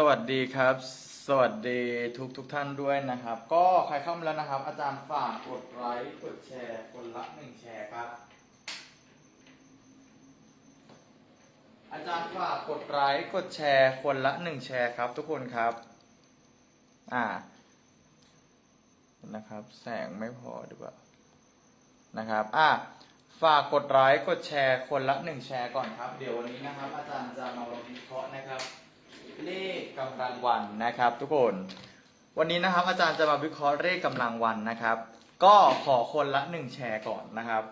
สวัสดีครับ สวัสดีทุกทุกท่านด้วยนะครับ ก็ใครเข้ามาแล้วนะครับ อาจารย์ฝากกดไลค์กดแชร์คนละหนึ่งแชร์ครับ อาจารย์ฝากกดไลค์กดแชร์คนละหนึ่งแชร์ครับ ทุกคนครับ อ่านะครับ แสงไม่พอดีกว่านะครับอ่าฝากกดไลค์กดแชร์คนละหนึ่งแชร์ก่อนครับ เดี๋ยววันนี้นะครับ อาจารย์จะมาวิเคราะห์นะครับเลข กำลังวันนะครับ ทุกคน วันนี้นะครับ อาจารย์จะมาวิเคราะห์เลขกำลังวันนะครับ ก็ขอคนละหนึ่งแชร์ก่อนนะครับ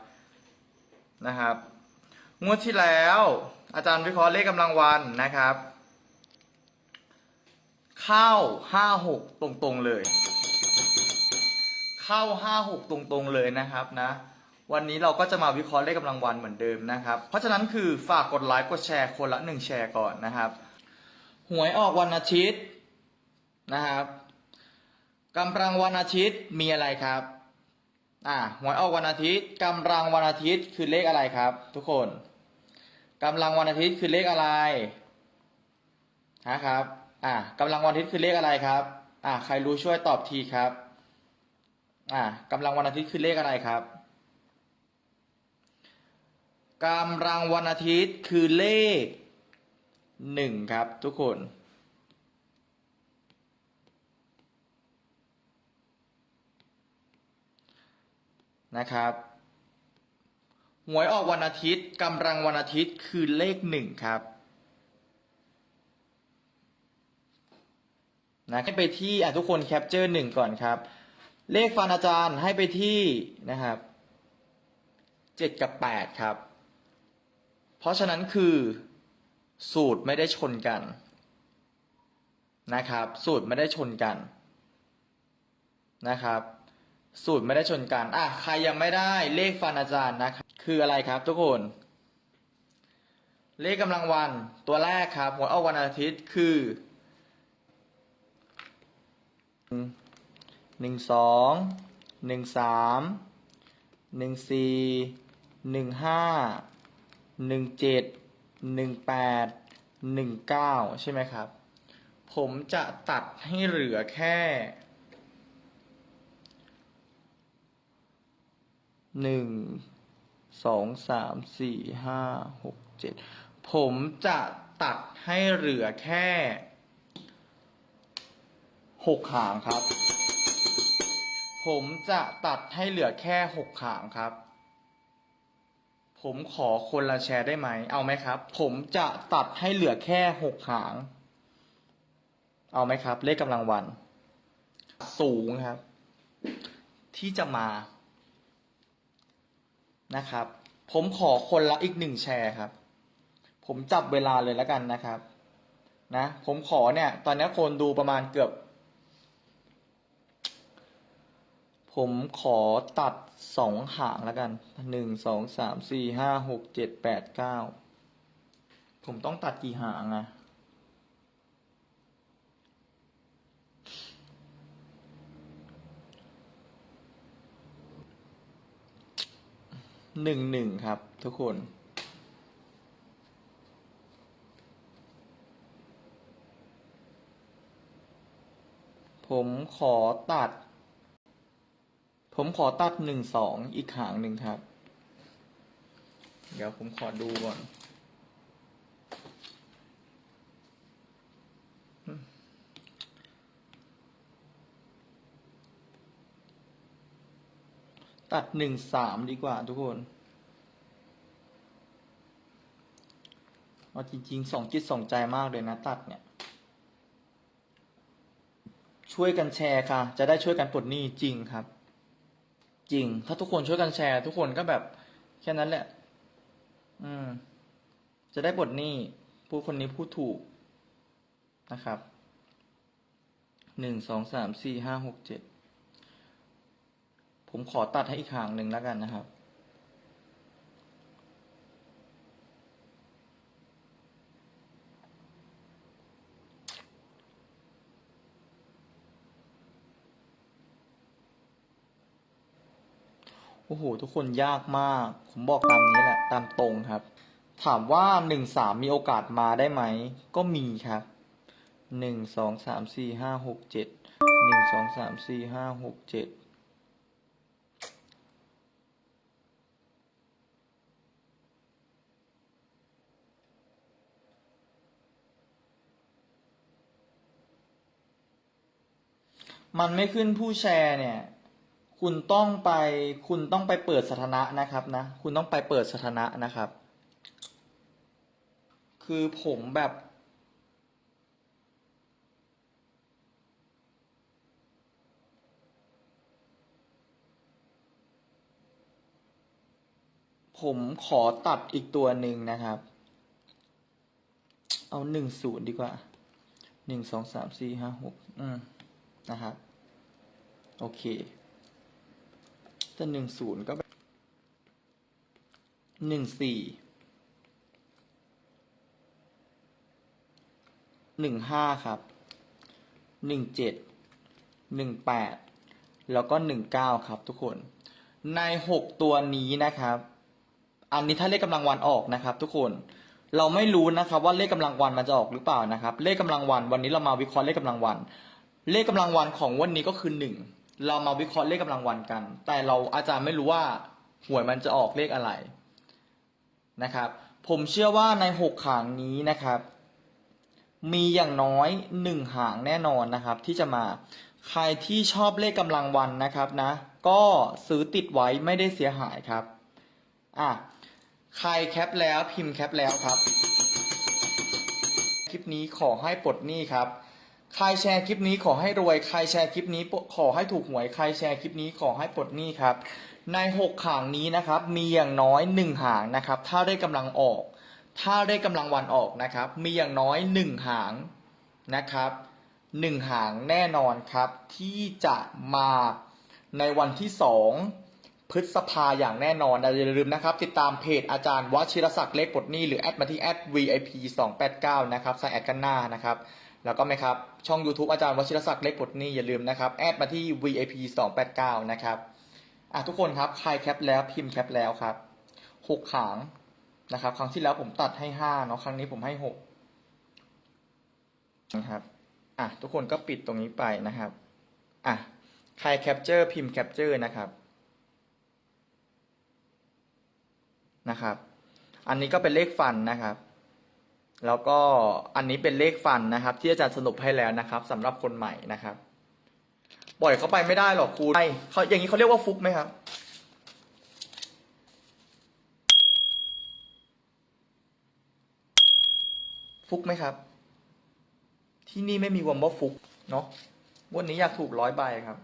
นะครับงวดที่แล้ว อาจารย์วิเคราะห์เลขกำลังวันนะครับ เข้าห้าหกตรงๆเลย เข้าห้าหกตรงๆเลยนะครับนะวันนี้เราก็จะมาวิเคราะห์เลขกำลังวันเหมือนเดิมนะครับ เพราะฉะนั้นคือฝากกดไลค์กดแชร์คนละหนึ่งแชร์ก่อนนะครับ หวยออกวันอาทิตย์นะครับกำลังวันอาทิตย์มีอะไรครับอ่าหวยออกวันอาทิตย์กำลังวันอาทิตย์คือเลขอะไรครับ ทุกคนกำลังวันอาทิตย์คือเลขอะไรนะครับอ่ากำลังวันอาทิตย์คือเลขอะไรครับอ่าใครรู้ช่วยตอบทีครับอ่ากำลังวันอาทิตย์คือเลขอะไรครับกำลังวันอาทิตย์คือเลข หนึ่งครับทุกคนนะครับหวยออกวันอาทิตย์กำลังวันอาทิตย์คือเลขหนึ่งครับนะให้ไปที่อะทุกคนแคปเจอร์หนึ่งก่อนครับ เลขฟันอาจารย์ให้ไปที่นะครับเจ็ดกับแปดครับ เพราะฉะนั้นคือ สูตรไม่ได้ชนกันนะครับ สูตรไม่ได้ชนกันนะครับ สูตรไม่ได้ชนกันอะใครยังไม่ได้เลขฟันอาจารย์นะครับคืออะไรครับทุกคน เลขกำลังวันตัวแรกครับหัวออกวันอาทิตย์คือหนึ่งสองหนึ่งสามหนึ่งสี่หนึ่งห้าหนึ่งเจ็ด หนึ่งแปดหนึ่งเก้าใช่ไหมครับ ผมจะตัดให้เหลือแค่หนึ่งสองสามสี่ห้าหกเจ็ดผมจะตัดให้เหลือแค่หกหางครับ ผมจะตัดให้เหลือแค่หกหางครับ ผมขอคนละแชร์ได้ไหม เอาไหมครับ ผมจะตัดให้เหลือแค่หกหาง เอาไหมครับ เลขกำลังวัน สูงครับ ที่จะมานะครับ ผมขอคนละอีกหนึ่งแชร์ครับ ผมจับเวลาเลยแล้วกันนะครับ นะ ผมขอเนี่ย ตอนนี้คนดูประมาณเกือบ ผมขอตัดสองหางแล้วกันหนึ่งสองสามสี่ห้าหกเจ็ดแปดเก้าผมต้องตัดกี่หางอะหนึ่งหนึ่งครับ ทุกคน ผมขอตัด ผมขอตัดหนึ่งสองอีกหางหนึ่งครับ เดี๋ยวผมขอดูก่อน ตัดหนึ่งสามดีกว่าทุกคนเอาจริงๆสองจิตสองใจมากเลยนะตัดเนี่ย ช่วยกันแชร์ค่ะ จะได้ช่วยกันปลดหนี้จริงครับ จริง ถ้าทุกคนช่วยกันแชร์ ทุกคนก็แบบแค่นั้นแหละ อืม จะได้บทนี้ผู้คนนี้พูดถูกนะครับหนึ่งสองสามสี่ห้าหกเจ็ดผมขอตัดให้อีกหางหนึ่งแล้วกันนะครับ โอ้โห ทุกคนยากมาก ผมบอกตามนี้แหละ ตามตรงครับ ถามว่าหนึ่งสามมีโอกาสมาได้ไหม ก็มีครับหนึ่งสองสามสี่ห้าหกเจ็ดหนึ่งสองสามสี่ห้าหกเจ็ดมันไม่ขึ้นผู้แชร์เนี่ย คุณต้องไปคุณต้องไปเปิดสถานะนะครับนะ คุณต้องไปเปิดสถานะนะครับ คือผมแบบ ผมขอตัดอีกตัวหนึ่งนะครับ เอาหนึ่งศูนย์ดีกว่าหนึ่งสองสามสี่ห้าหกอืมนะครับ โอเค แต่หนึ่งศูนย์ก็หนึ่งสี่หนึ่งห้าครับหนึ่งเจ็ดหนึ่งแปดแล้วก็หนึ่งเก้าครับทุกคน ในหกตัวนี้นะครับ อันนี้ถ้าเลขกำลังวันออกนะครับ ทุกคนเราไม่รู้นะครับว่าเลขกำลังวันมันจะออกหรือเปล่านะครับ เลขกำลังวันวันนี้เรามาวิเคราะห์เลขกำลังวัน เลขกำลังวันของวันนี้ก็คือหนึ่ง เรามาวิเคราะห์เลขกำลังวันกัน แต่เราอาจารย์ไม่รู้ว่าหวยมันจะออกเลขอะไรนะครับ ผมเชื่อว่าในหกหางนี้นะครับ มีอย่างน้อยหนึ่งหางแน่นอนนะครับ ที่จะมาใครที่ชอบเลขกำลังวันนะครับนะ ก็ซื้อติดไว้ไม่ได้เสียหายครับอะใครแคปแล้วพิมพ์แคปแล้วครับ คลิปนี้ขอให้ปลดหนี้ครับ ใครแชร์คลิปนี้ขอให้รวย ใครแชร์คลิปนี้ขอให้ถูกหวย ใครแชร์คลิปนี้ขอให้ปลดหนี้ครับ ในหกหางนี้นะครับ มีอย่างน้อยหนึ่งหางนะครับ ถ้าได้กำลังออก ถ้าได้กำลังวันออกนะครับ มีอย่างน้อยหนึ่งหางนะครับหนึ่งหางแน่นอนครับ ที่จะมาในวันที่สองพฤษภาอย่างแน่นอนอย่าลืมนะครับ ติดตามเพจอาจารย์วชิรศักดิ์เลขปลดหนี้หรือแอดมาที่แอด VIP 289นะครับใส่แอดกันหน้านะครับ แล้วก็ไหมครับ ช่อง YouTube อาจารย์วชิรศักดิ์เลขปดนี้อย่าลืมนะครับ แอดมาที่ VIP 289นะครับอะทุกคนครับ ใครแคปแล้วพิมพ์แคปแล้วครับหกหางนะครับ ครั้งที่แล้วผมตัดให้ห้าเนาะครั้งนี้ผมให้หกนะครับอะทุกคนก็ปิดตรงนี้ไปนะครับอะใครแคปเจอร์พิมพ์แคปเจอร์นะครับนะครับ อันนี้ก็เป็นเลขฟันนะครับ แล้วก็อันนี้เป็นเลขฟันนะครับ ที่อาจารย์สรุปให้แล้วนะครับสำหรับคนใหม่นะครับปล่อยเขาไปไม่ได้หรอกครูใช่เขาอย่างนี้เขาเรียกว่าฟุกไหมครับ ฟุกไหมครับ ที่นี่ไม่มีวมว่าฟุกเนาะวันนี้อยากถูกร้อยใบครับ